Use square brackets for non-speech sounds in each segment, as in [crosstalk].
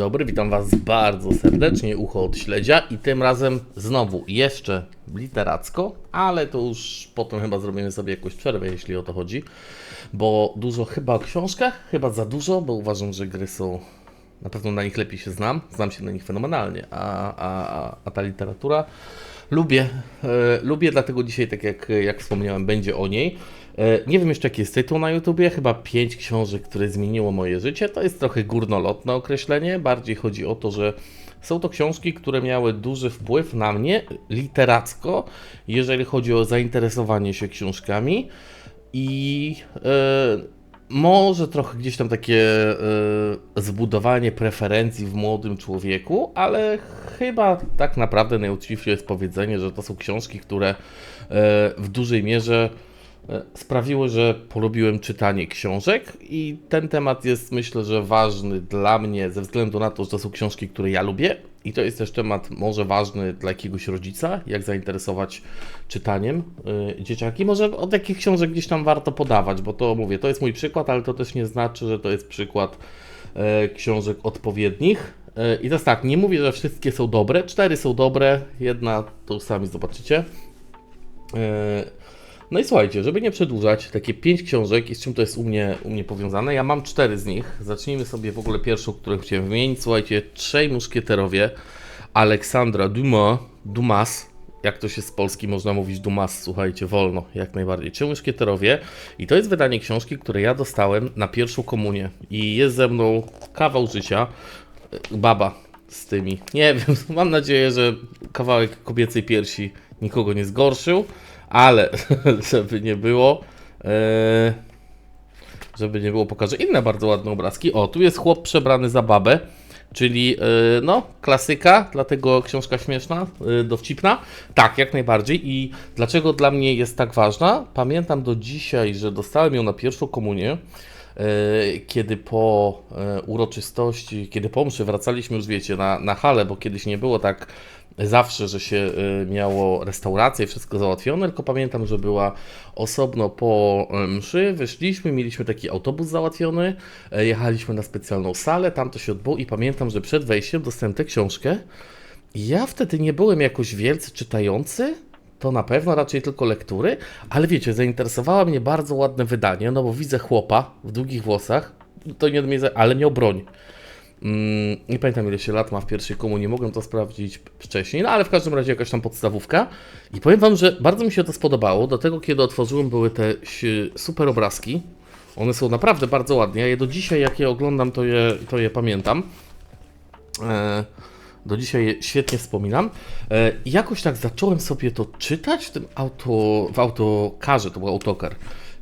dobry, witam Was bardzo serdecznie, ucho od śledzia i tym razem znowu jeszcze literacko, ale to już potem chyba zrobimy sobie jakąś przerwę, jeśli o to chodzi, bo dużo chyba o książkach, chyba za dużo, bo uważam, że gry są, na pewno na nich lepiej się znam, znam się na nich fenomenalnie, a, a, a, ta literatura lubię, e, lubię, dlatego dzisiaj, tak jak, jak wspomniałem, będzie o niej. E, Nie wiem jeszcze jaki jest tytuł na YouTubie, chyba pięć książek, które zmieniło moje życie. To jest trochę górnolotne określenie, bardziej chodzi o to, że są to książki, które miały duży wpływ na mnie literacko, jeżeli chodzi o zainteresowanie się książkami. I e, może trochę gdzieś tam takie e, zbudowanie preferencji w młodym człowieku, ale chyba tak naprawdę najuczciwsze jest powiedzenie, że to są książki, które e, w dużej mierze sprawiły, że polubiłem czytanie książek i ten temat jest myślę, że ważny dla mnie ze względu na to, że to są książki, które ja lubię i to jest też temat może ważny dla jakiegoś rodzica, jak zainteresować czytaniem y, dzieciaki. Może od jakich książek gdzieś tam warto podawać, bo to mówię, to jest mój przykład, ale to też nie znaczy, że to jest przykład e, książek odpowiednich. E, I jest tak, nie mówię, że wszystkie są dobre, cztery są dobre, jedna to sami zobaczycie. E, No i słuchajcie, żeby nie przedłużać, takie pięć książek i z czym to jest u mnie, u mnie powiązane. Ja mam cztery z nich. Zacznijmy sobie w ogóle pierwszą, którą chciałem wymienić. Słuchajcie, Trzej Muszkieterowie Aleksandra Dumas, Dumas, jak to się z Polski można mówić Dumas, słuchajcie, wolno, jak najbardziej. Trzej Muszkieterowie i to jest wydanie książki, które ja dostałem na pierwszą komunię i jest ze mną kawał życia. Baba z tymi. Nie [laughs] wiem, mam nadzieję, że kawałek kobiecej piersi nikogo nie zgorszył, ale [laughs] żeby nie było, e, żeby nie było, pokażę inne bardzo ładne obrazki. O, tu jest chłop przebrany za babę, czyli e, no, klasyka, dlatego książka śmieszna, e, dowcipna. Tak, jak najbardziej. I dlaczego dla mnie jest tak ważna? Pamiętam do dzisiaj, że dostałem ją na pierwszą komunię. Kiedy po uroczystości, kiedy po mszy wracaliśmy już wiecie na, na halę, bo kiedyś nie było tak zawsze, że się e, miało restaurację, wszystko załatwione, tylko pamiętam, że była osobno po e, mszy, wyszliśmy, mieliśmy taki autobus załatwiony, e, jechaliśmy na specjalną salę, tam to się odbyło i pamiętam, że przed wejściem dostałem tę książkę ja wtedy nie byłem jakoś wielce czytający, to na pewno raczej tylko lektury, ale wiecie, zainteresowało mnie bardzo ładne wydanie, no bo widzę chłopa w długich włosach, to nie za- ale miał broń. Mm, nie pamiętam ile się lat ma w pierwszej komunii, mogłem to sprawdzić wcześniej, no ale w każdym razie jakaś tam podstawówka. I powiem Wam, że bardzo mi się to spodobało. Do tego, kiedy otworzyłem, były te super obrazki. One są naprawdę bardzo ładne. Ja je do dzisiaj, jak je oglądam, to je, to je pamiętam. E, do dzisiaj je świetnie wspominam. E, i jakoś tak zacząłem sobie to czytać w tym auto, w autokarze, to był autokar.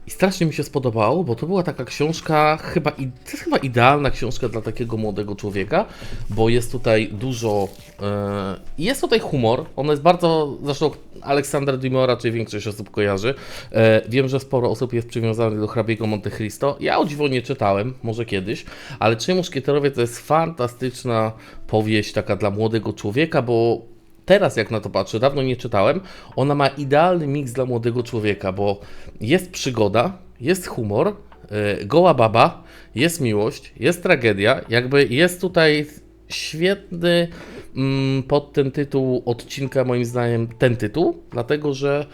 I strasznie mi się spodobało, bo to była taka książka, chyba, to jest chyba idealna książka dla takiego młodego człowieka, bo jest tutaj dużo, e, jest tutaj humor, on jest bardzo, zresztą Aleksander Dumas raczej większość osób kojarzy. E, wiem, że sporo osób jest przywiązanych do hrabiego Monte Cristo. Ja o dziwo nie czytałem, może kiedyś, ale Trzej Muszkieterowie to jest fantastyczna powieść taka dla młodego człowieka, bo teraz jak na to patrzę, dawno nie czytałem, ona ma idealny miks dla młodego człowieka, bo jest przygoda, jest humor, yy, goła baba, jest miłość, jest tragedia, jakby jest tutaj świetny mm, pod ten tytuł odcinka moim zdaniem ten tytuł, dlatego że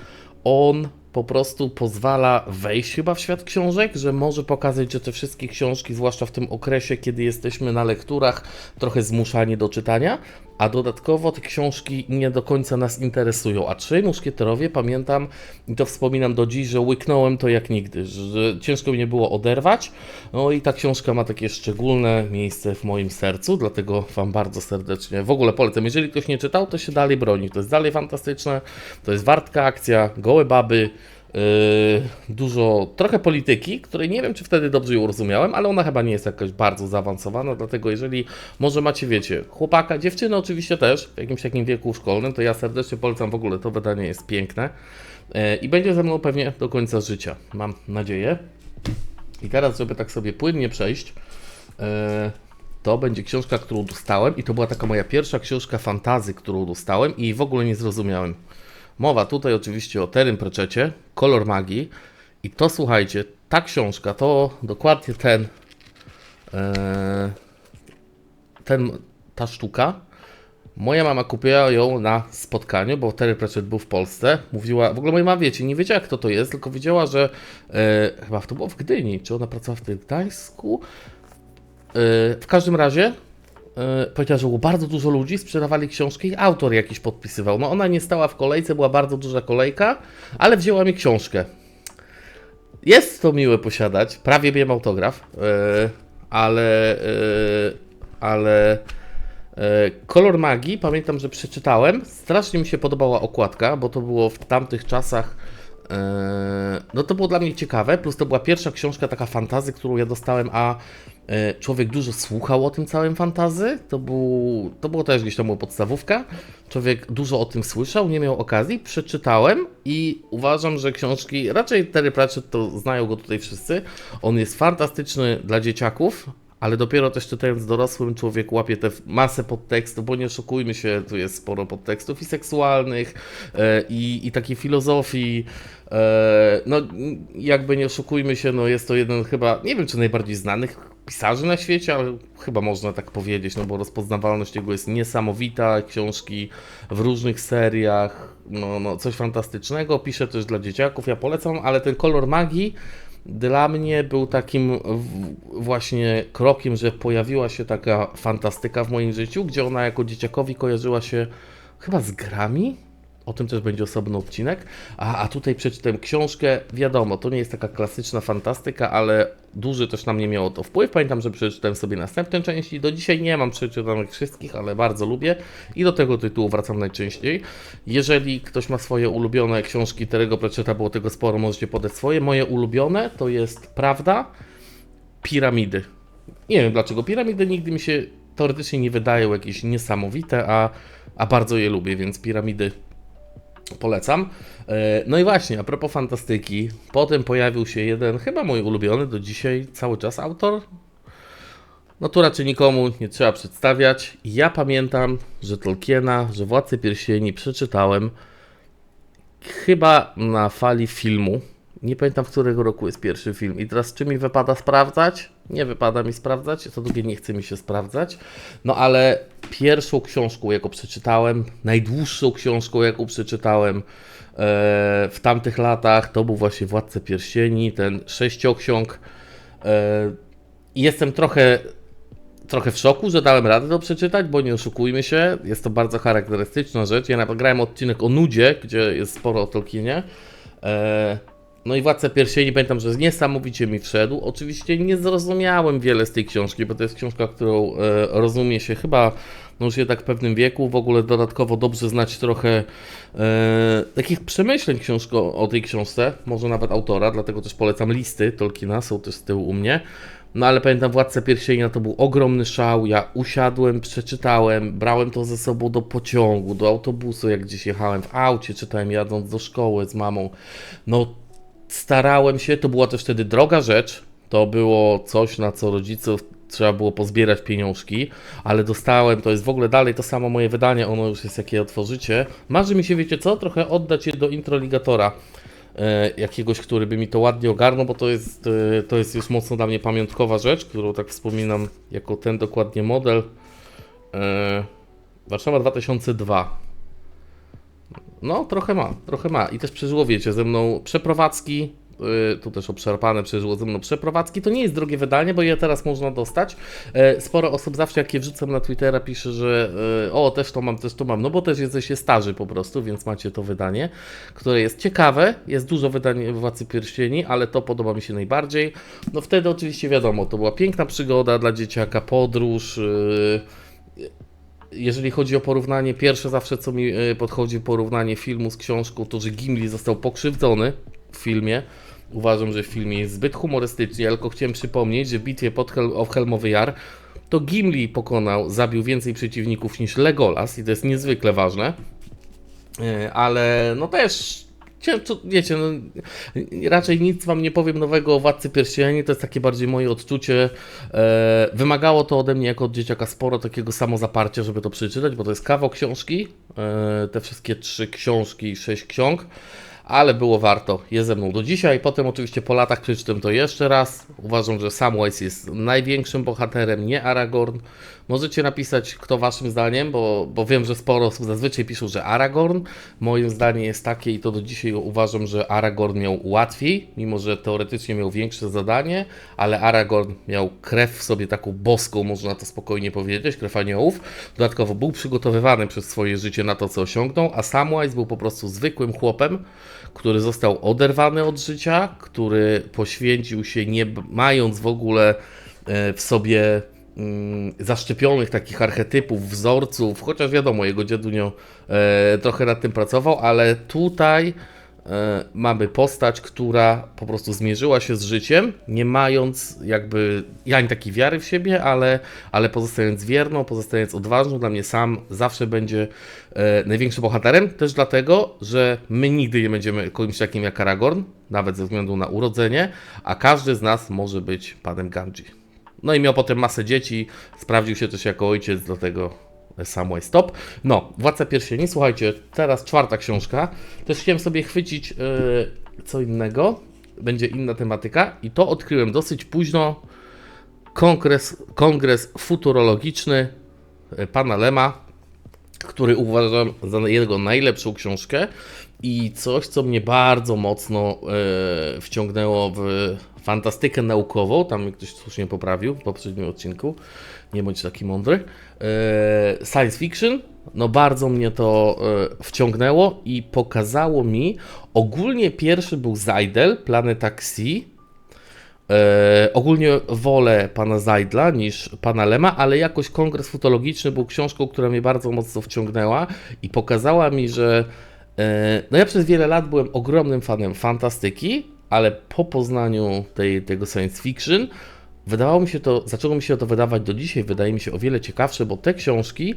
on po prostu pozwala wejść chyba w świat książek, że może pokazać, że te wszystkie książki, zwłaszcza w tym okresie, kiedy jesteśmy na lekturach, trochę zmuszani do czytania, a dodatkowo te książki nie do końca nas interesują. A Trzej Muszkieterowie, pamiętam i to wspominam do dziś, że łyknąłem to jak nigdy, że ciężko mi nie było oderwać. No i ta książka ma takie szczególne miejsce w moim sercu, dlatego Wam bardzo serdecznie w ogóle polecam. Jeżeli ktoś nie czytał, to się dalej broni. To jest dalej fantastyczne, to jest wartka akcja, gołe baby, dużo, trochę polityki, której nie wiem, czy wtedy dobrze ją rozumiałem, ale ona chyba nie jest jakaś bardzo zaawansowana, dlatego jeżeli może macie, wiecie, chłopaka, dziewczyny oczywiście też, w jakimś takim wieku szkolnym, to ja serdecznie polecam w ogóle, to wydanie jest piękne yy, i będzie ze mną pewnie do końca życia, mam nadzieję. I teraz, żeby tak sobie płynnie przejść, yy, to będzie książka, którą dostałem i to była taka moja pierwsza książka fantazy, którą dostałem i w ogóle nie zrozumiałem. Mowa tutaj oczywiście o Terym Pratchettie, Kolor Magii i to słuchajcie, ta książka to dokładnie ten e, ten, ta sztuka, moja mama kupiła ją na spotkaniu, bo Terry Pratchett był w Polsce. Mówiła, w ogóle moja mama wiecie, nie wiedziała kto to jest, tylko wiedziała, że e, chyba to było w Gdyni, czy ona pracowała w Gdańsku. E, w każdym razie było bardzo dużo ludzi, sprzedawali książki i autor jakiś podpisywał. No ona nie stała w kolejce, była bardzo duża kolejka, ale wzięła mi książkę. Jest to miłe posiadać, prawie wiem autograf, e, ale, e, ale e, Kolor Magii, pamiętam, że przeczytałem, strasznie mi się podobała okładka, bo to było w tamtych czasach, no to było dla mnie ciekawe, plus to była pierwsza książka taka fantazy, którą ja dostałem, a e, człowiek dużo słuchał o tym całym fantazy, to, był, to było też gdzieś tam była podstawówka, człowiek dużo o tym słyszał, nie miał okazji, przeczytałem i uważam, że książki, raczej Terry Pratchett to znają go tutaj wszyscy, on jest fantastyczny dla dzieciaków, ale dopiero też czytając dorosłym człowiek łapie tę masę podtekstów, bo nie oszukujmy się, tu jest sporo podtekstów i seksualnych, e, i, i takiej filozofii. E, no, jakby nie oszukujmy się, no jest to jeden chyba, nie wiem czy najbardziej znanych pisarzy na świecie, ale chyba można tak powiedzieć, no bo rozpoznawalność jego jest niesamowita, książki w różnych seriach, no, no coś fantastycznego, pisze też dla dzieciaków, ja polecam, ale ten kolor magii dla mnie był takim właśnie krokiem, że pojawiła się taka fantastyka w moim życiu, gdzie ona jako dzieciakowi kojarzyła się chyba z grami. O tym też będzie osobny odcinek. A, a tutaj przeczytałem książkę. Wiadomo, to nie jest taka klasyczna fantastyka, ale duży też na mnie miało to wpływ. Pamiętam, że przeczytałem sobie następne części. Do dzisiaj nie mam przeczytanych wszystkich, ale bardzo lubię i do tego tytułu wracam najczęściej. Jeżeli ktoś ma swoje ulubione książki Terego Pratchetta, było tego sporo, możecie podać swoje. Moje ulubione to jest Prawda, Piramidy. Nie wiem dlaczego. Piramidy nigdy mi się teoretycznie nie wydają jakieś niesamowite, a, a bardzo je lubię, więc piramidy polecam. E, No i właśnie, a propos fantastyki, potem pojawił się jeden, chyba mój ulubiony do dzisiaj cały czas autor. No tu raczej nikomu nie trzeba przedstawiać. Ja pamiętam, że Tolkiena, że Władcy Pierścieni przeczytałem chyba na fali filmu. Nie pamiętam, w którego roku jest pierwszy film. I teraz, czy mi wypada sprawdzać? Nie wypada mi sprawdzać, co drugie nie chce mi się sprawdzać. No ale pierwszą książką, jaką przeczytałem, najdłuższą książką, jaką przeczytałem e, w tamtych latach, to był właśnie Władca Pierścieni, ten sześcioksiąg. E, jestem trochę trochę w szoku, że dałem radę to przeczytać, bo nie oszukujmy się, jest to bardzo charakterystyczna rzecz. Ja nagrałem odcinek o nudzie, gdzie jest sporo o Tolkienie. E, no i Władca Pierścieni pamiętam, że niesamowicie mi wszedł. Oczywiście nie zrozumiałem wiele z tej książki, bo to jest książka, którą e, rozumie się chyba no już jednak w pewnym wieku. W ogóle dodatkowo dobrze znać trochę e, takich przemyśleń książko, o tej książce, może nawet autora, dlatego też polecam listy Tolkiena, są też z tyłu u mnie. No ale pamiętam Władcę Pierścienia to był ogromny szał, ja usiadłem, przeczytałem, brałem to ze sobą do pociągu, do autobusu, jak gdzieś jechałem w aucie, czytałem jadąc do szkoły z mamą. No starałem się, to była też wtedy droga rzecz, to było coś, na co rodziców trzeba było pozbierać pieniążki, ale dostałem, to jest w ogóle dalej to samo moje wydanie, ono już jest jakie otworzycie. Marzy mi się, wiecie co, trochę oddać je do introligatora e, jakiegoś, który by mi to ładnie ogarnął, bo to jest, e, to jest już mocno dla mnie pamiątkowa rzecz, którą tak wspominam jako ten dokładnie model. E, Warszawa 2002. No, trochę ma, trochę ma. I też przeżyło, wiecie, ze mną przeprowadzki, yy, tu też obszarpane przeżyło ze mną przeprowadzki. To nie jest drogie wydanie, bo je teraz można dostać. Yy, sporo osób zawsze, jak je wrzucam na Twittera, pisze, że yy, o, też to mam, też to mam, no bo też jesteście starzy po prostu, więc macie to wydanie, które jest ciekawe. Jest dużo wydań Władcy Pierścieni, ale to podoba mi się najbardziej. No wtedy oczywiście wiadomo, to była piękna przygoda dla dzieciaka, podróż, yy, jeżeli chodzi o porównanie, pierwsze zawsze co mi y, podchodzi porównanie filmu z książką, to że Gimli został pokrzywdzony w filmie. Uważam, że w filmie jest zbyt humorystycznie, tylko chciałem przypomnieć, że w bitwie pod Hel o Helmowy Jar to Gimli pokonał, zabił więcej przeciwników niż Legolas i to jest niezwykle ważne. Y, Ale no też to, wiecie, no, raczej nic wam nie powiem nowego o Władcy Pierścieni, to jest takie bardziej moje odczucie. E, wymagało to ode mnie jako od dzieciaka sporo takiego samozaparcia, żeby to przeczytać, bo to jest kawał książki, e, te wszystkie trzy książki, sześć ksiąg, ale było warto, jest ze mną do dzisiaj. Potem oczywiście po latach przeczytam to jeszcze raz. Uważam, że Samwise jest największym bohaterem, nie Aragorn. Możecie napisać, kto waszym zdaniem, bo, bo wiem, że sporo osób zazwyczaj piszą, że Aragorn. Moim zdaniem jest takie i to do dzisiaj uważam, że Aragorn miał łatwiej, mimo że teoretycznie miał większe zadanie, ale Aragorn miał krew w sobie taką boską, można to spokojnie powiedzieć, krew aniołów. Dodatkowo był przygotowywany przez swoje życie na to, co osiągnął, a Samwise był po prostu zwykłym chłopem, który został oderwany od życia, który poświęcił się nie mając w ogóle e, w sobie zaszczepionych takich archetypów, wzorców, chociaż wiadomo, jego dziadunio e, trochę nad tym pracował, ale tutaj e, mamy postać, która po prostu zmierzyła się z życiem, nie mając jakby ani takiej wiary w siebie, ale, ale pozostając wierną, pozostając odważną, dla mnie sam zawsze będzie e, największym bohaterem, też dlatego, że my nigdy nie będziemy kimś takim jak Aragorn, nawet ze względu na urodzenie, a każdy z nas może być panem Gamgee. No i miał potem masę dzieci, sprawdził się też jako ojciec, dlatego Samway Stop. No, Władca Pierścieni, słuchajcie, teraz czwarta książka. Też chciałem sobie chwycić e, co innego, będzie inna tematyka i to odkryłem dosyć późno. Kongres, kongres futurologiczny e, pana Lema, który uważam za jego najlepszą książkę i coś, co mnie bardzo mocno e, wciągnęło w fantastykę naukową. Tam ktoś słusznie poprawił w poprzednim odcinku. Nie bądź taki mądry. E, science fiction. No bardzo mnie to e, wciągnęło i pokazało mi. Ogólnie pierwszy był Zajdel, Planeta Xi. E, ogólnie wolę pana Zajdla niż pana Lema, ale jakoś kongres futologiczny był książką, która mnie bardzo mocno wciągnęła i pokazała mi, że no ja przez wiele lat byłem ogromnym fanem fantastyki, ale po poznaniu tej, tego science fiction wydawało mi się to, zaczęło mi się to wydawać do dzisiaj, wydaje mi się o wiele ciekawsze, bo te książki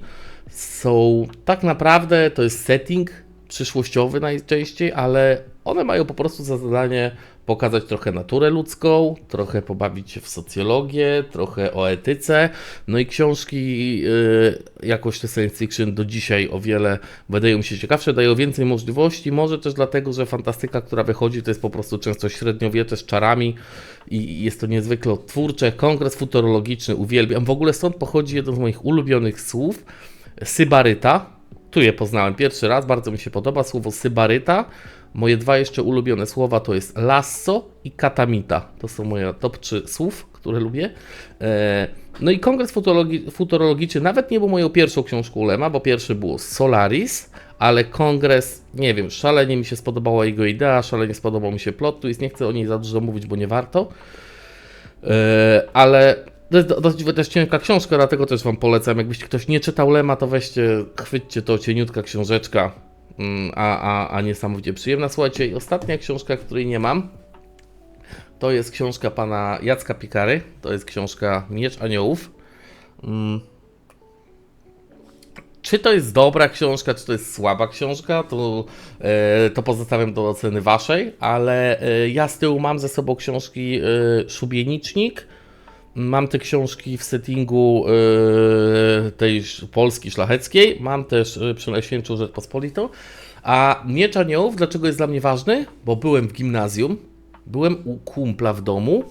są tak naprawdę, to jest setting przyszłościowy najczęściej, ale one mają po prostu za zadanie pokazać trochę naturę ludzką, trochę pobawić się w socjologię, trochę o etyce. No i książki yy, jakoś te science fiction do dzisiaj o wiele wydają mi się ciekawsze, dają więcej możliwości, może też dlatego, że fantastyka, która wychodzi, to jest po prostu często średniowiecze z czarami i jest to niezwykle twórcze. Kongres futurologiczny uwielbiam. W ogóle stąd pochodzi jeden z moich ulubionych słów, sybaryta. Tu je poznałem pierwszy raz, bardzo mi się podoba słowo sybaryta. Moje dwa jeszcze ulubione słowa to jest lasso i katamita. To są moje top 3 słów, które lubię. E, No i kongres futurologi- futurologiczny nawet nie był moją pierwszą książką Lema, bo pierwszy było Solaris, ale kongres, nie wiem, szalenie mi się spodobała jego idea, szalenie spodobał mi się plot twist, nie chcę o niej za dużo mówić, bo nie warto. E, ale to jest do- dosyć też cienka książka, dlatego też Wam polecam. Jakbyście ktoś nie czytał Lema, to weźcie, chwyćcie to, cieniutka książeczka, a, a, a niesamowicie przyjemna. Słuchajcie, i ostatnia książka, której nie mam, to jest książka pana Jacka Pikary, to jest książka Miecz Aniołów. Mm. Czy to jest dobra książka, czy to jest słaba książka, to, e, to pozostawiam do oceny waszej, ale e, ja z tyłu mam ze sobą książki e, Szubienicznik, mam te książki w settingu e, tej Polski szlacheckiej, mam też e, Przenajświętszą Rzeczpospolitą, a Miecz Aniołów, dlaczego jest dla mnie ważny? Bo byłem w gimnazjum, byłem u kumpla w domu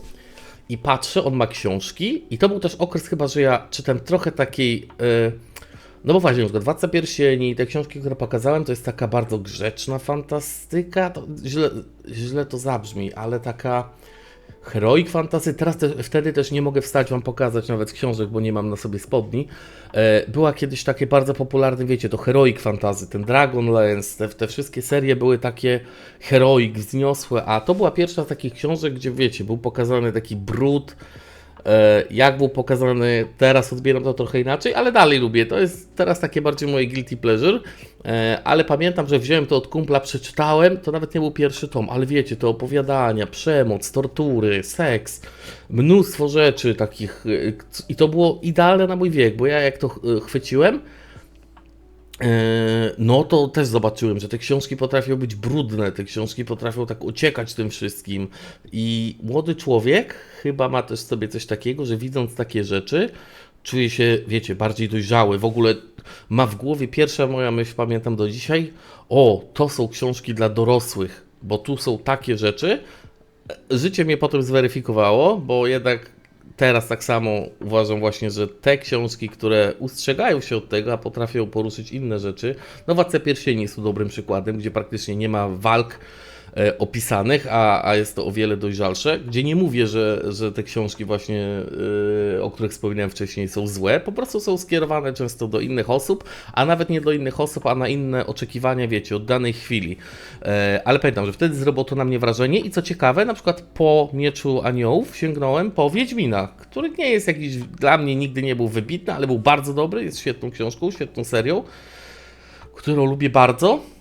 i patrzę, on ma książki i to był też okres chyba, że ja czytam trochę takiej... e, no bo właśnie, na przykład Władca Pierścieni, te książki, które pokazałem, to jest taka bardzo grzeczna fantastyka, to źle, źle to zabrzmi, ale taka heroic fantasy, teraz te, wtedy też nie mogę wstać Wam pokazać nawet książek, bo nie mam na sobie spodni. E, była kiedyś takie bardzo popularne, wiecie, to heroic fantasy, ten Dragonlance, te, te wszystkie serie były takie heroic, wzniosłe, a to była pierwsza z takich książek, gdzie wiecie, był pokazany taki brud, Jak był pokazany, teraz odbieram to trochę inaczej, ale dalej lubię. To jest teraz takie bardziej moje guilty pleasure. E, Ale pamiętam, że wziąłem to od kumpla, przeczytałem. To nawet nie był pierwszy tom, ale wiecie, to opowiadania, przemoc, tortury, seks, mnóstwo rzeczy takich. e, I to było idealne na mój wiek, bo ja jak to ch- chwyciłem, E, no to też zobaczyłem, że te książki potrafią być brudne, te książki potrafią tak uciekać tym wszystkim. I młody człowiek chyba ma też sobie coś takiego, że widząc takie rzeczy, czuje się, wiecie, bardziej dojrzały. W ogóle ma w głowie pierwsza moja myśl, pamiętam do dzisiaj, o, to są książki dla dorosłych. bo tu są takie rzeczy. Życie mnie potem zweryfikowało, bo jednak teraz tak samo uważam właśnie, że te książki, które ustrzegają się od tego, a potrafią poruszyć inne rzeczy, no Władca Pierścieni jest tu dobrym przykładem, gdzie praktycznie nie ma walk opisanych, a, a jest to o wiele dojrzalsze, gdzie nie mówię, że, że te książki właśnie, e, o których wspominałem wcześniej są złe, po prostu są skierowane często do innych osób, a nawet nie do innych osób, a na inne oczekiwania, wiecie, od danej chwili. E, ale pamiętam, że wtedy zrobiło to na mnie wrażenie i co ciekawe, na przykład po Mieczu Aniołów sięgnąłem po Wiedźmina, który nie jest jakiś, dla mnie nigdy nie był wybitny, ale był bardzo dobry, jest świetną książką, świetną serią, którą lubię bardzo.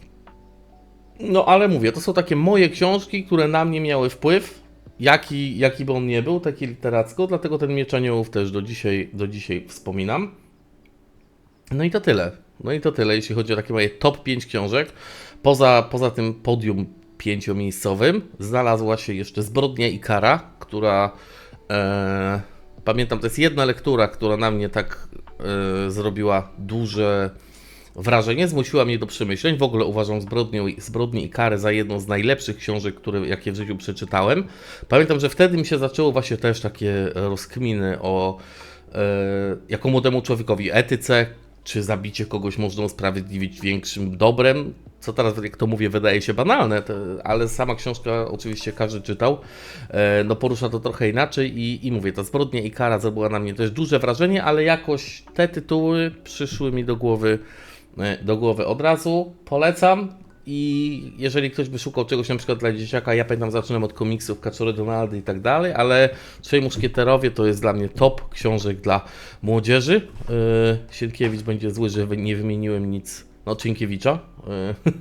No ale mówię, to są takie moje książki, które na mnie miały wpływ, jaki, jaki by on nie był, taki literacko, dlatego ten Miecz Aniołów też do dzisiaj, do dzisiaj wspominam. No i to tyle. No i to tyle, jeśli chodzi o takie moje top 5 książek. Poza, poza tym podium pięciomiejscowym znalazła się jeszcze Zbrodnia i Kara, która e, pamiętam, to jest jedna lektura, która na mnie tak e, zrobiła duże wrażenie, zmusiła mnie do przemyśleń. W ogóle uważam Zbrodnię, i Karę za jedną z najlepszych książek, które, jakie w życiu przeczytałem. Pamiętam, że wtedy mi się zaczęło właśnie też takie rozkminy o e, jako młodemu człowiekowi etyce, czy zabicie kogoś można usprawiedliwić większym dobrem. Co teraz, jak to mówię, wydaje się banalne, to, ale sama książka oczywiście każdy czytał. E, no porusza to trochę inaczej i, i mówię, ta zbrodnia i kara zrobiła na mnie też duże wrażenie, ale jakoś te tytuły przyszły mi do głowy, do głowy od razu. Polecam. I jeżeli ktoś by szukał czegoś na przykład dla dzieciaka, ja pamiętam zaczynam od komiksów Kaczory Donaldy i tak dalej, ale Trzej Muszkieterowie to jest dla mnie top książek dla młodzieży. Yy, Sienkiewicz będzie zły, że nie wymieniłem nic, no Cienkiewicza,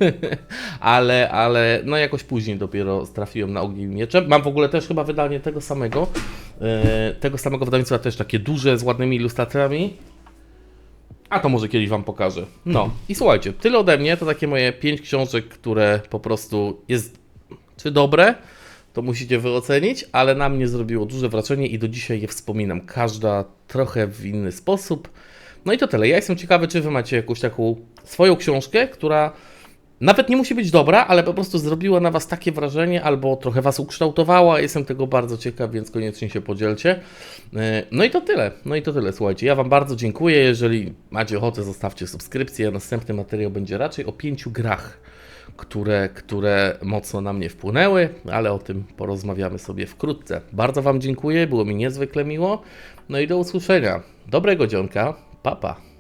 yy, [laughs] ale, ale no jakoś później dopiero trafiłem na Ogień Mieczem. Mam w ogóle też chyba wydanie tego samego, tego samego wydawnictwa też takie duże, z ładnymi ilustracjami. A to może kiedyś Wam pokażę. No i słuchajcie, tyle ode mnie. To takie moje pięć książek, które po prostu jest czy dobre, to musicie wyocenić, ale na mnie zrobiło duże wrażenie i do dzisiaj je wspominam. Każda trochę w inny sposób. No i to tyle. Ja jestem ciekawy, czy Wy macie jakąś taką swoją książkę, która nawet nie musi być dobra, ale po prostu zrobiła na Was takie wrażenie, albo trochę Was ukształtowała. Jestem tego bardzo ciekaw, więc koniecznie się podzielcie. E, No i to tyle. No i to tyle. Słuchajcie, ja Wam bardzo dziękuję. Jeżeli macie ochotę, zostawcie subskrypcję. Następny materiał będzie raczej o pięciu grach, które, które mocno na mnie wpłynęły, ale o tym porozmawiamy sobie wkrótce. Bardzo Wam dziękuję, było mi niezwykle miło. No i do usłyszenia. Dobrego dzionka. Pa, pa.